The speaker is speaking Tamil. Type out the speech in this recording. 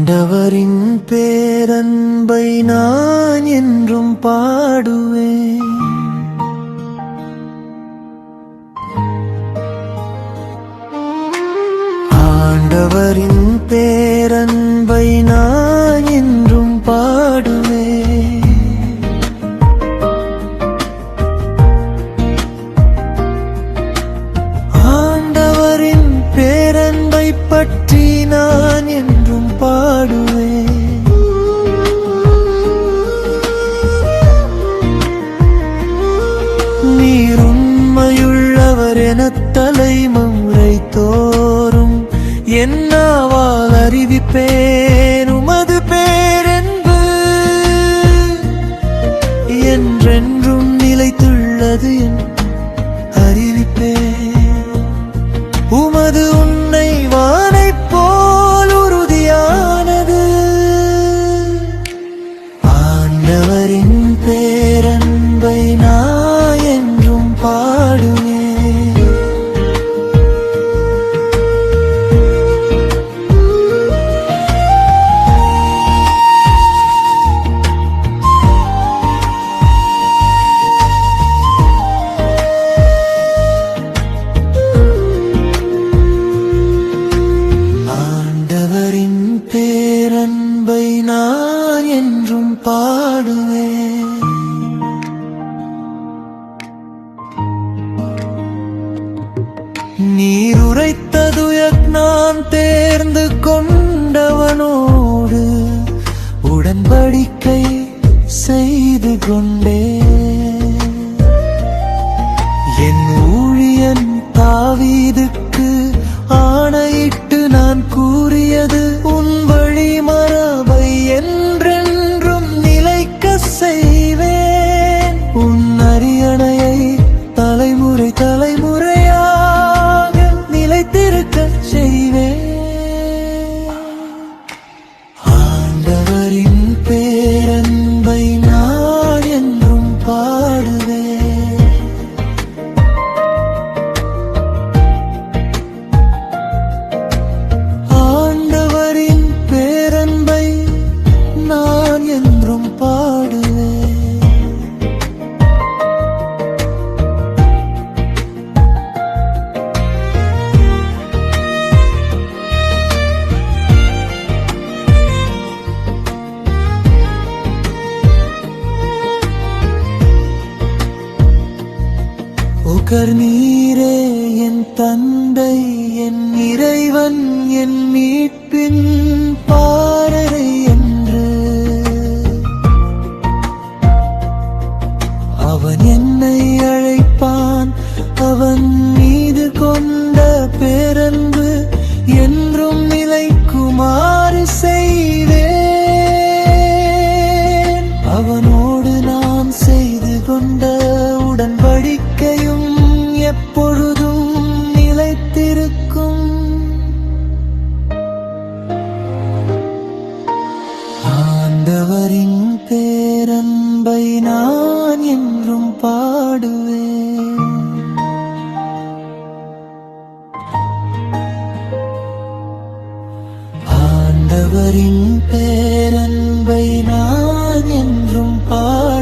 ஆண்டவரின் பேரன்பை நான் என்றும் பாடுவேன். என தலைமுறை தோறும் என்னாவால் அறிவிப்பேன். நீர் உரைத்ததுயக் நான் தேர்ந்து கொண்டவனோ? கர்நீரே என் தந்தை என் இறைவன் என் மீட்பின். பாடுவே ஆண்டவரின் பேரன்பை நான் என்றும் பாடு